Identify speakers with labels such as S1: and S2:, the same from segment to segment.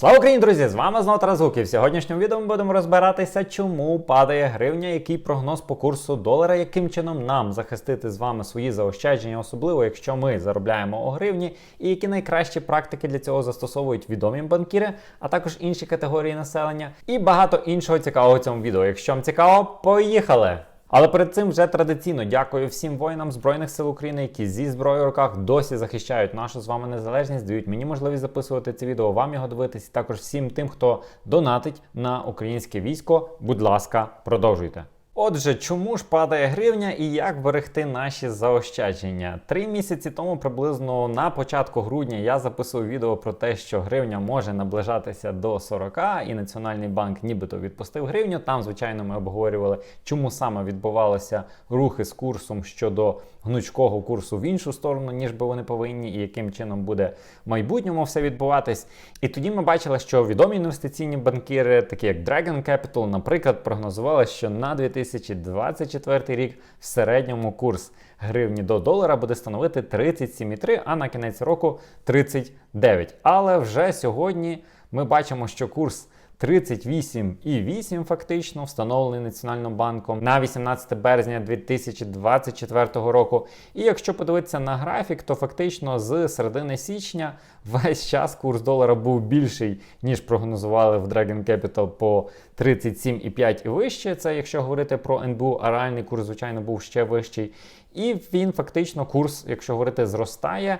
S1: Слава Україні, друзі! З вами знову Тарас Гук. В сьогоднішньому відео ми будемо розбиратися, чому падає гривня, який прогноз по курсу долара, яким чином нам захистити з вами свої заощадження, особливо якщо ми заробляємо у гривні, і які найкращі практики для цього застосовують відомі банкіри, а також інші категорії населення, і багато іншого цікавого в цьому відео. Якщо вам цікаво, поїхали! Але перед цим вже традиційно дякую всім воїнам Збройних сил України, які зі зброєю в руках досі захищають нашу з вами незалежність, дають мені можливість записувати це відео, вам його дивитись. Також всім тим, хто донатить на українське військо. Будь ласка, продовжуйте. Отже, чому ж падає гривня і як берегти наші заощадження? Три місяці тому, приблизно на початку грудня, я записував відео про те, що гривня може наближатися до 40, і Національний банк нібито відпустив гривню. Там, звичайно, ми обговорювали, чому саме відбувалися рухи з курсом щодо гнучкого курсу в іншу сторону, ніж би вони повинні, і яким чином буде в майбутньому все відбуватись. І тоді ми бачили, що відомі інвестиційні банкіри, такі як Dragon Capital, наприклад, прогнозували, що на 2024 рік в середньому курс гривні до долара буде становити 37,3, а на кінець року 39. Але вже сьогодні ми бачимо, що курс 38,8 фактично встановлений Національним банком на 18 березня 2024 року. І якщо подивитися на графік, то фактично з середини січня весь час курс долара був більший, ніж прогнозували в Dragon Capital по 37,5 і вище. Це якщо говорити про НБУ, а реальний курс, звичайно, був ще вищий. І він фактично курс, якщо говорити, зростає.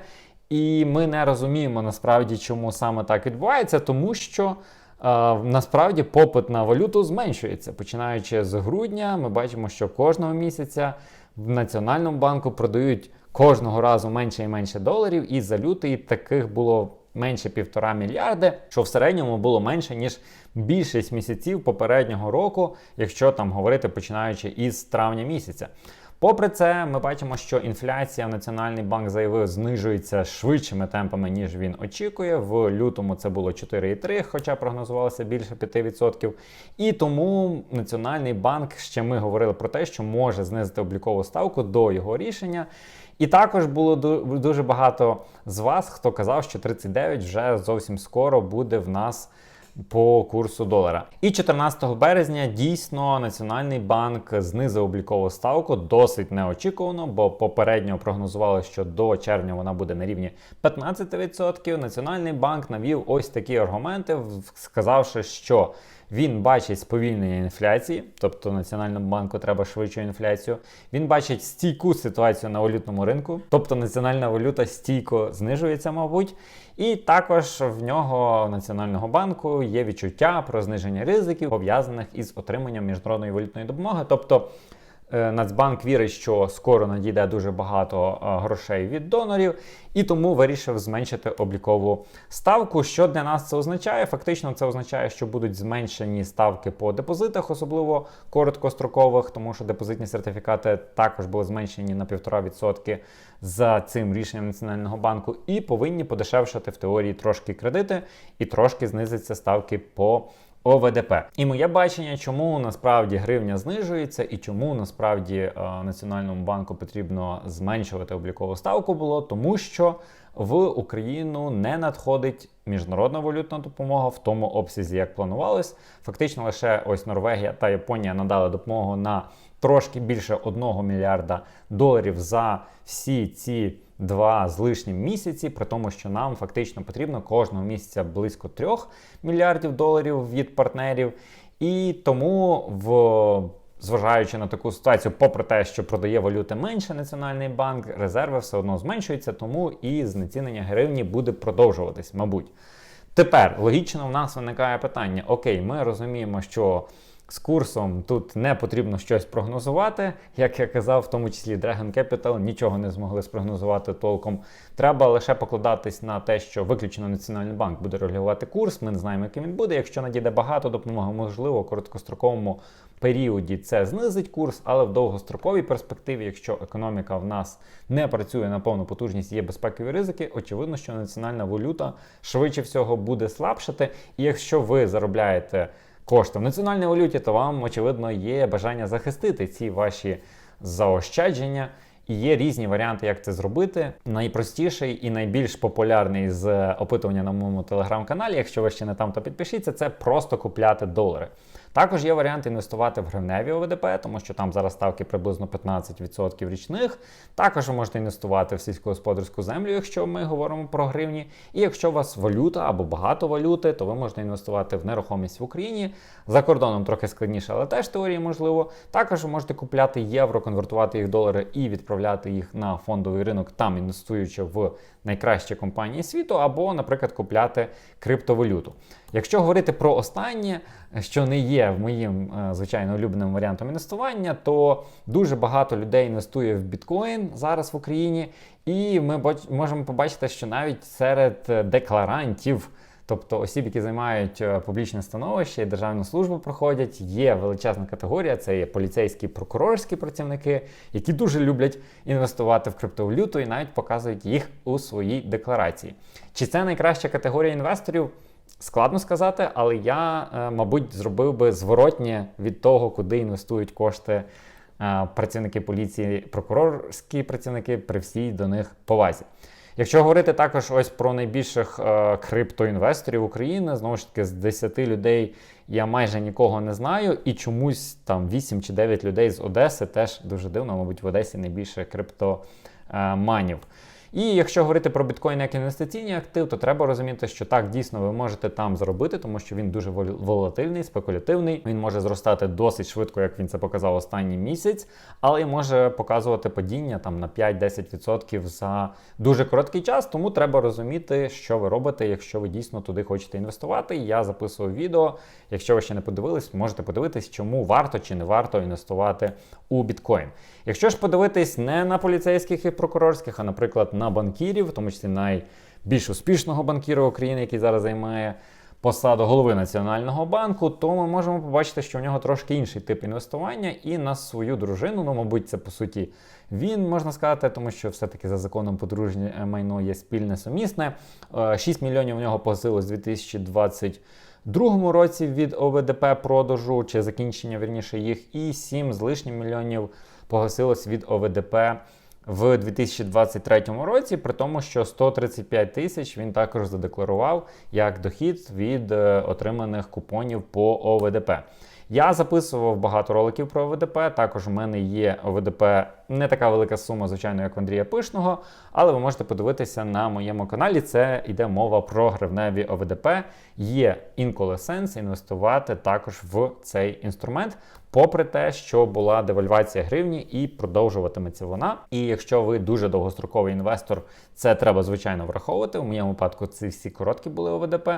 S1: І ми не розуміємо насправді, чому саме так відбувається, тому що. Насправді попит на валюту зменшується. Починаючи з грудня, ми бачимо, що кожного місяця в Національному банку продають кожного разу менше і менше доларів, і за лютий таких було менше півтора мільярди, що в середньому було менше ніж більшість місяців попереднього року, якщо там говорити починаючи із травня місяця. Попри це, ми бачимо, що інфляція в Національний банк заявив, знижується швидшими темпами, ніж він очікує. В лютому це було 4,3, хоча прогнозувалося більше 5%. І тому Національний банк ще ми говорили про те, що може знизити облікову ставку до його рішення. І також було дуже багато з вас, хто казав, що 39 вже зовсім скоро буде в нас по курсу долара. І 14 березня дійсно Національний банк знизив облікову ставку досить неочікувано, бо попередньо прогнозували, що до червня вона буде на рівні 15%. Національний банк навів ось такі аргументи, сказавши, що він бачить сповільнення інфляції, тобто Національному банку треба швидшу інфляцію. Він бачить стійку ситуацію на валютному ринку, тобто національна валюта стійко знижується, мабуть. І також в нього Національного банку є відчуття про зниження ризиків, пов'язаних із отриманням міжнародної валютної допомоги. Тобто Нацбанк вірить, що скоро надійде дуже багато е, грошей від донорів, і тому вирішив зменшити облікову ставку. Що для нас це означає? Фактично, це означає, що будуть зменшені ставки по депозитах, особливо короткострокових, тому що депозитні сертифікати також були зменшені на 1,5% за цим рішенням Національного банку, і повинні подешевшати в теорії трошки кредити і трошки знизиться ставки по ОВДП. І моє бачення, чому насправді гривня знижується і чому насправді е, Національному банку потрібно зменшувати облікову ставку було, тому що в Україну не надходить міжнародна валютна допомога в тому обсязі, як планувалось. Фактично, лише ось Норвегія та Японія надали допомогу на трошки більше 1 мільярда доларів за всі ці два з лишнім місяці, при тому, що нам фактично потрібно кожного місяця близько 3 мільярдів доларів від партнерів. І тому в Зважаючи на таку ситуацію, попри те, що продає валюти менше Національний банк, резерви все одно зменшуються, тому і знецінення гривні буде продовжуватись, мабуть. Тепер логічно в нас виникає питання: окей, ми розуміємо, що з курсом тут не потрібно щось прогнозувати. Як я казав, в тому числі Dragon Capital нічого не змогли спрогнозувати толком. Треба лише покладатись на те, що виключно Національний банк буде регулювати курс. Ми не знаємо, яким він буде. Якщо надійде багато допомоги, можливо, в короткостроковому періоді це знизить курс, але в довгостроковій перспективі, якщо економіка в нас не працює на повну потужність, є безпекові ризики, очевидно, що національна валюта швидше всього буде слабшати. І якщо ви заробляєте кошти в національній валюті, то вам, очевидно, є бажання захистити ці ваші заощадження. І є різні варіанти, як це зробити. Найпростіший і найбільш популярний з опитування на моєму телеграм-каналі, якщо ви ще не там, то підпишіться, це просто купляти долари. Також є варіант інвестувати в гривневі ОВДП, тому що там зараз ставки приблизно 15% річних. Також ви можете інвестувати в сільськогосподарську землю, якщо ми говоримо про гривні. І якщо у вас валюта або багато валюти, то ви можете інвестувати в нерухомість в Україні. За кордоном трохи складніше, але теж теорії можливо. Також ви можете купляти євро, конвертувати їх в долари і відправляти їх на фондовий ринок, там інвестуючи в найкращі компанії світу, або, наприклад, купляти криптовалюту. Якщо говорити про останнє, що не є моїм е, звичайно улюбленим варіантом інвестування, то дуже багато людей інвестує в біткоін зараз в Україні, і ми можемо побачити, що навіть серед е, декларантів. Тобто осіб, які займають е, публічне становище і державну службу проходять, є величезна категорія, це є поліцейські прокурорські працівники, які дуже люблять інвестувати в криптовалюту і навіть показують їх у своїй декларації. Чи це найкраща категорія інвесторів? Складно сказати, але я, е, мабуть, зробив би зворотнє від того, куди інвестують кошти е, працівники поліції, прокурорські працівники при всій до них повазі. Якщо говорити також ось про найбільших е, криптоінвесторів України, знову ж таки, з 10 людей я майже нікого не знаю, і чомусь там 8 чи 9 людей з Одеси теж дуже дивно, мабуть, в Одесі найбільше криптоманів. І якщо говорити про біткоін як інвестиційний актив, то треба розуміти, що так дійсно ви можете там заробити, тому що він дуже вол- волатильний, спекулятивний. Він може зростати досить швидко, як він це показав останній місяць, але й може показувати падіння там на 5-10% за дуже короткий час. Тому треба розуміти, що ви робите, якщо ви дійсно туди хочете інвестувати. Я записував відео. Якщо ви ще не подивились, можете подивитись, чому варто чи не варто інвестувати у біткоін. Якщо ж подивитись не на поліцейських і прокурорських, а, наприклад, на банкірів, в тому числі найбільш успішного банкіра України, який зараз займає посаду голови Національного банку, то ми можемо побачити, що в нього трошки інший тип інвестування, і на свою дружину, ну, мабуть, це по суті він можна сказати, тому що все-таки за законом подружнє майно є спільне сумісне. Е, 6 мільйонів у нього погасилось з 2020 другому році від ОВДП продажу чи закінчення вірніше їх, і 7 з лишнім мільйонів погасилось від ОВДП в 2023 році, при тому, що 135 тисяч він також задекларував як дохід від е, отриманих купонів по ОВДП. Я записував багато роликів про ОВДП. Також у мене є ОВДП не така велика сума, звичайно, як в Андрія Пишного, але ви можете подивитися на моєму каналі. Це йде мова про гривневі ОВДП. Є інколи сенс інвестувати також в цей інструмент, попри те, що була девальвація гривні і продовжуватиметься вона. І якщо ви дуже довгостроковий інвестор, це треба звичайно враховувати. У моєму випадку ці всі короткі були ОВДП.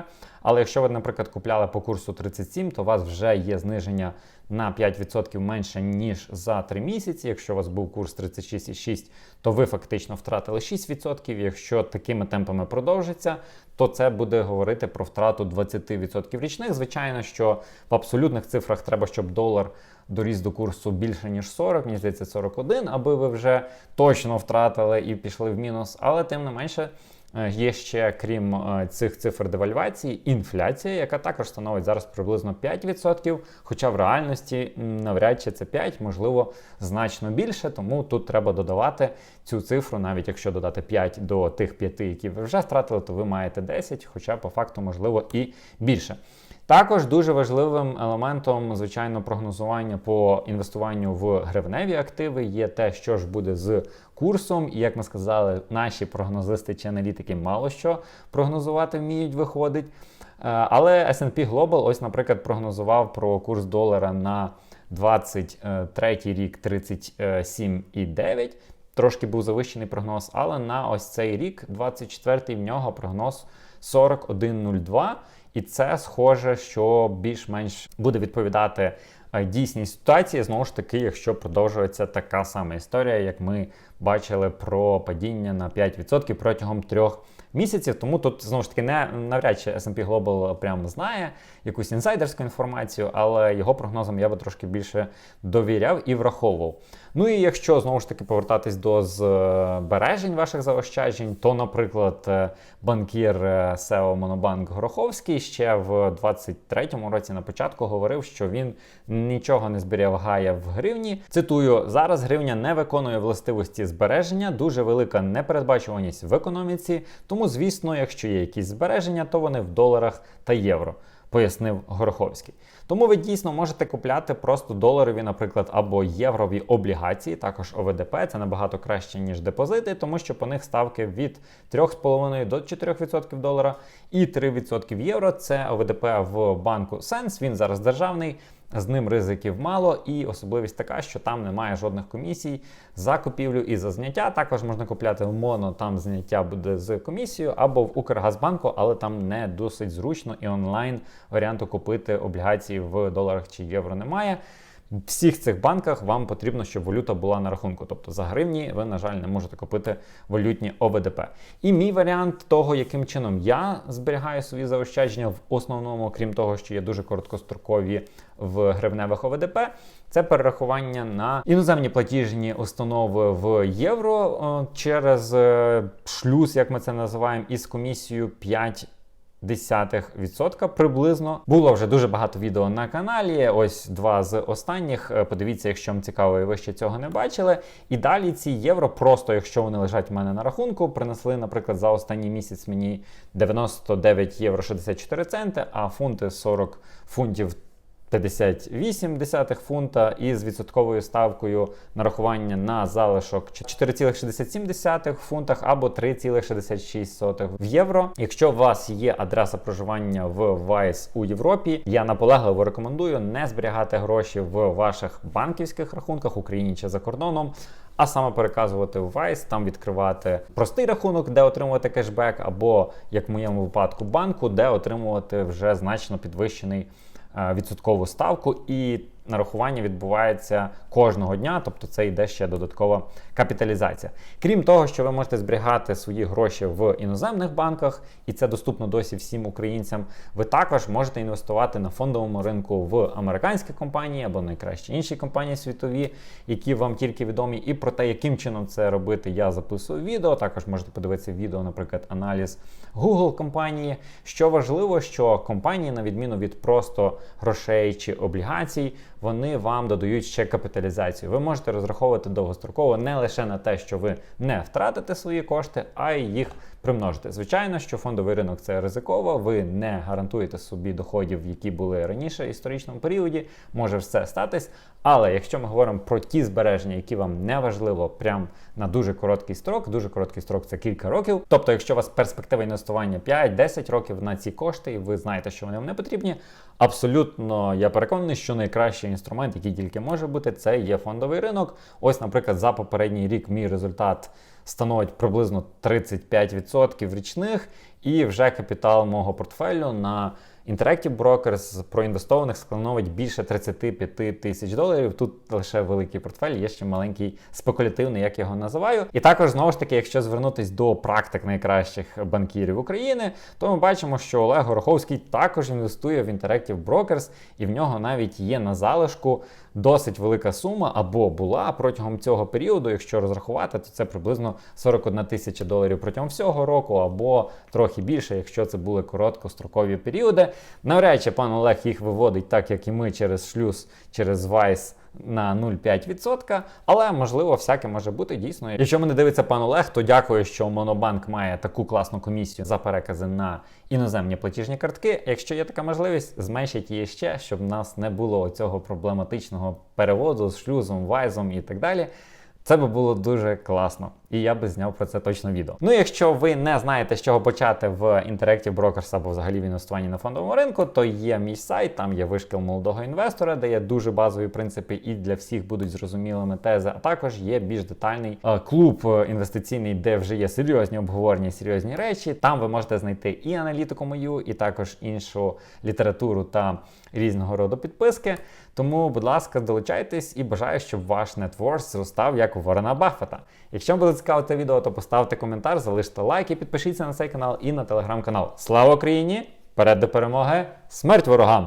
S1: Але якщо ви, наприклад, купляли по курсу 37, то у вас вже є зниження на 5% менше, ніж за 3 місяці. Якщо у вас був курс 36,6, то ви фактично втратили 6%. Якщо такими темпами продовжиться, то це буде говорити про втрату 20% річних. Звичайно, що в абсолютних цифрах треба, щоб долар доріс до курсу більше, ніж 40, мені здається, 41, аби ви вже точно втратили і пішли в мінус. Але тим не менше. Е, Є ще, крім е, цих цифр девальвації, інфляція, яка також становить зараз приблизно 5%, хоча в реальності навряд чи це 5, можливо, значно більше, тому тут треба додавати цю цифру, навіть якщо додати 5 до тих 5, які ви вже втратили, то ви маєте 10, хоча по факту можливо і більше. Також дуже важливим елементом, звичайно, прогнозування по інвестуванню в гривневі активи є те, що ж буде з курсом. І як ми сказали, наші прогнозисти чи аналітики мало що прогнозувати вміють, виходить. Е, Але S&P Global, ось, наприклад, прогнозував про курс долара на 23 рік 37,9. Трошки був завищений прогноз, але на ось цей рік, 24-й, в нього прогноз 41,02. І це схоже, що більш-менш буде відповідати е, дійсній ситуації. Знову ж таки, якщо продовжується така сама історія, як ми бачили про падіння на 5% протягом трьох місяців. Тому тут знову ж таки не навряд чи S&P Global прямо знає якусь інсайдерську інформацію, але його прогнозам я би трошки більше довіряв і враховував. Ну і якщо знову ж таки повертатись до збережень ваших заощаджень, то, наприклад, е, банкір е, SEO Монобанк Гороховський ще в 23-му році на початку говорив, що він нічого не зберігає в гривні. Цитую: зараз гривня не виконує властивості збереження, дуже велика непередбачуваність в економіці. Тому, звісно, якщо є якісь збереження, то вони в доларах та євро. Пояснив Гороховський. Тому ви дійсно можете купляти просто доларові, наприклад, або єврові облігації, також ОВДП. Це набагато краще, ніж депозити, тому що по них ставки від 3,5 до 4% долара і 3% євро. Це ОВДП в банку Сенс. Він зараз державний. З ним ризиків мало, і особливість така, що там немає жодних комісій за купівлю і за зняття. Також можна купляти в моно, там зняття буде з комісією, або в Укргазбанку, але там не досить зручно і онлайн варіанту купити облігації в доларах чи євро немає. Всіх цих банках вам потрібно, щоб валюта була на рахунку. Тобто за гривні ви, на жаль, не можете купити валютні ОВДП. І мій варіант того, яким чином я зберігаю свої заощадження в основному, крім того, що є дуже короткострокові в гривневих ОВДП, це перерахування на іноземні платіжні установи в євро через е, шлюз, як ми це називаємо, із комісією 5 десятих відсотка приблизно. Було вже дуже багато відео на каналі. Ось два з останніх. Е, Подивіться, якщо вам цікаво, і ви ще цього не бачили. І далі ці євро, просто якщо вони лежать в мене на рахунку, принесли, наприклад, за останній місяць мені 99 євро 64 центи, а фунти 40 фунтів. 58 десятих фунта із відсотковою ставкою нарахування на залишок 4,67 в фунтах або 3,66 в євро. Якщо у вас є адреса проживання в Вайс у Європі, я наполегливо рекомендую не зберігати гроші в ваших банківських рахунках Україні чи за кордоном. А саме переказувати в Vice, там відкривати простий рахунок, де отримувати кешбек, або як в моєму випадку банку, де отримувати вже значно підвищений відсоткову ставку, і нарахування відбувається кожного дня, тобто це йде ще додаткова капіталізація. Крім того, що ви можете зберігати свої гроші в іноземних банках, і це доступно досі всім українцям. Ви також можете інвестувати на фондовому ринку в американські компанії або найкращі інші компанії світові, які вам тільки відомі. І про те, яким чином це робити, я записую відео. Також можете подивитися відео, наприклад, аналіз Google компанії. Що важливо, що компанії, на відміну від просто грошей чи облігацій, вони вам додають ще капіталізацію. Ви можете розраховувати довгостроково не лише на те, що ви не втратите свої кошти, а й їх примножити. Звичайно, що фондовий ринок це ризиково, ви не гарантуєте собі доходів, які були раніше в історичному періоді. Може все статись. Але якщо ми говоримо про ті збереження, які вам не важливо прям на дуже короткий строк, дуже короткий строк це кілька років. Тобто, якщо у вас перспектива інвестування 5-10 років на ці кошти, і ви знаєте, що вони вам не потрібні, абсолютно я переконаний, що найкращий інструмент, який тільки може бути, це є фондовий ринок. Ось, наприклад, за попередній рік мій результат становить приблизно 35% річних, і вже капітал мого портфелю на Interactive Brokers проінвестованих становить більше 35 тисяч доларів. Тут лише великий портфель, є ще маленький спекулятивний, як його називаю. І також знову ж таки, якщо звернутись до практик найкращих банкірів України, то ми бачимо, що Олег Гороховський також інвестує в Interactive Brokers, і в нього навіть є на залишку досить велика сума або була протягом цього періоду. Якщо розрахувати, то це приблизно 41 тисяча доларів протягом всього року, або трохи більше, якщо це були короткострокові періоди. Навряд чи пан Олег їх виводить так, як і ми через шлюз, через Vice на 0,5%, але можливо всяке може бути дійсно. Якщо мене дивиться пан Олег, то дякую, що Монобанк має таку класну комісію за перекази на іноземні платіжні картки. Якщо є така можливість, зменшіть її ще, щоб в нас не було цього проблематичного переводу з шлюзом, вайзом і так далі. Це би було дуже класно, і я би зняв про це точно відео. Ну, якщо ви не знаєте, з чого почати в Interactive Brokers або взагалі в інвестуванні на фондовому ринку, то є мій сайт, там є вишкіл молодого інвестора, де є дуже базові принципи і для всіх будуть зрозумілими тези. А також є більш детальний е, клуб е, інвестиційний, де вже є серйозні обговорення, серйозні речі. Там ви можете знайти і аналітику мою, і також іншу літературу та різного роду підписки. Тому, будь ласка, долучайтесь і бажаю, щоб ваш нетворс зростав як у Ворона Баффета. Якщо вам це відео, то поставте коментар, залиште лайк і підпишіться на цей канал і на телеграм-канал. Слава Україні! Вперед до перемоги! Смерть ворогам!